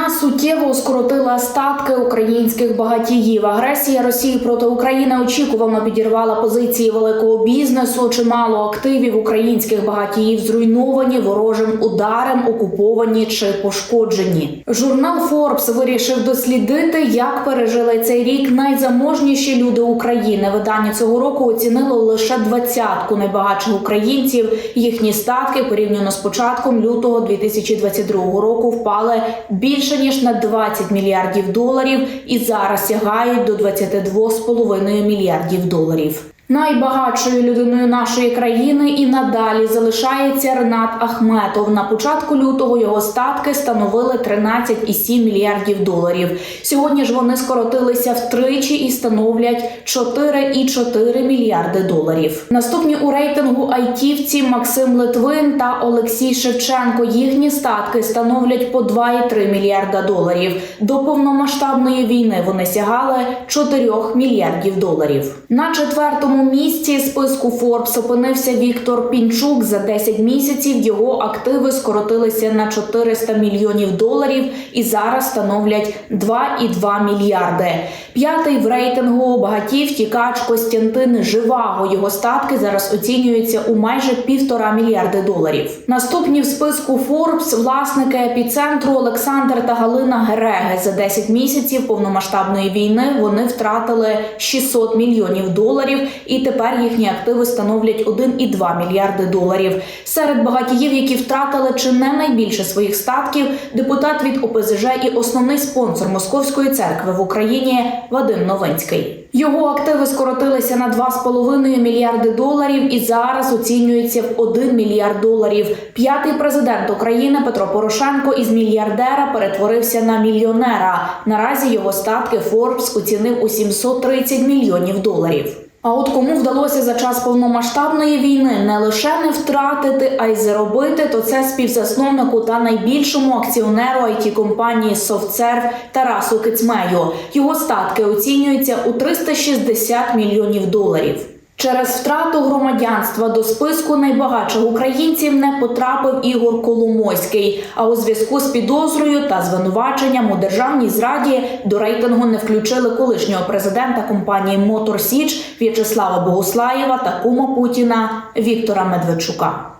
Війна суттєво скоротила статки українських багатіїв. Агресія Росії проти України очікувано підірвала позиції великого бізнесу. Чимало активів українських багатіїв зруйновані ворожим ударом, окуповані чи пошкоджені. Журнал Forbes вирішив дослідити, як пережили цей рік найзаможніші люди України. Видання цього року оцінило лише двадцятку найбагатших українців. Їхні статки порівняно з початком лютого 2022 року впали більше ніж на 20 мільярдів доларів і зараз сягають до 22,5 мільярдів доларів. Найбагатшою людиною нашої країни і надалі залишається Ренат Ахметов. На початку лютого його статки становили 13,7 мільярдів доларів. Сьогодні ж вони скоротилися втричі і становлять 4,4 мільярди доларів. Наступні у рейтингу айтівці Максим Литвин та Олексій Шевченко. Їхні статки становлять по 2,3 мільярда доларів. До повномасштабної війни вони сягали 4 мільярдів доларів. На четвертому місці списку Forbes опинився Віктор Пінчук. За 10 місяців його активи скоротилися на 400 мільйонів доларів і зараз становлять 2,2 мільярди. П'ятий в рейтингу багатів тікач Костянтин Живаго. Його статки зараз оцінюються у майже півтора мільярди доларів. Наступні в списку Forbes власники епіцентру Олександр та Галина Гереги. За 10 місяців повномасштабної війни вони втратили 600 мільйонів доларів, і тепер їхні активи становлять 1,2 мільярди доларів. Серед багатіїв, які втратили чи не найбільше своїх статків, депутат від ОПЗЖ і основний спонсор Московської церкви в Україні Вадим Новинський. Його активи скоротилися на 2,5 мільярди доларів і зараз оцінюються в 1 мільярд доларів. П'ятий президент України Петро Порошенко із мільярдера перетворився на мільйонера. Наразі його статки Forbes оцінив у 730 мільйонів доларів. А от кому вдалося за час повномасштабної війни не лише не втратити, а й заробити, то це співзасновнику та найбільшому акціонеру it компанії SoftServe Тарасу Кицмею. Його статки оцінюються у 360 мільйонів доларів. Через втрату громадянства до списку найбагатших українців не потрапив Ігор Коломойський. А у зв'язку з підозрою та звинуваченням у державній зраді до рейтингу не включили колишнього президента компанії Мотор Січ В'ячеслава Богуслаєва та кума Путіна Віктора Медведчука.